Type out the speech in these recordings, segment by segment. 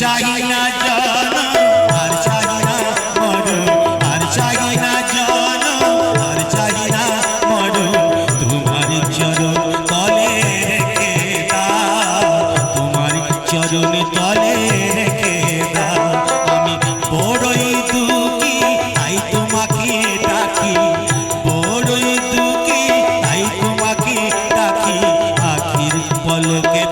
চাই না জানা, আর চাই না মরো, আর চাই না জানা, আর চাই না মরো। তোমার চরণ তলে রেখে দাও তোমার চরণ তলে রেখে দাও আমি বড়ই দুঃখী, তাই তোমাকে ডাকি। বড়ই দুঃখী, তাই তোমাকে ডাকি। আখির পলকে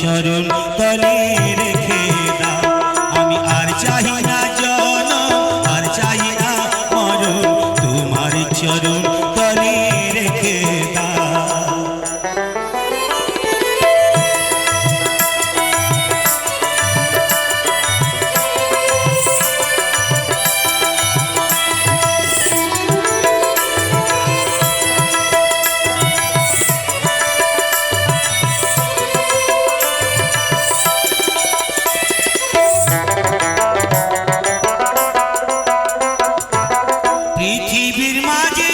Çarı পৃথিবীর মাঝে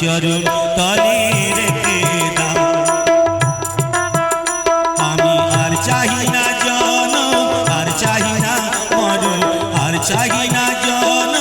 চরণ তলে রেখে দাও। আমি আর চাহি না জন আর চাহি না মরণ জন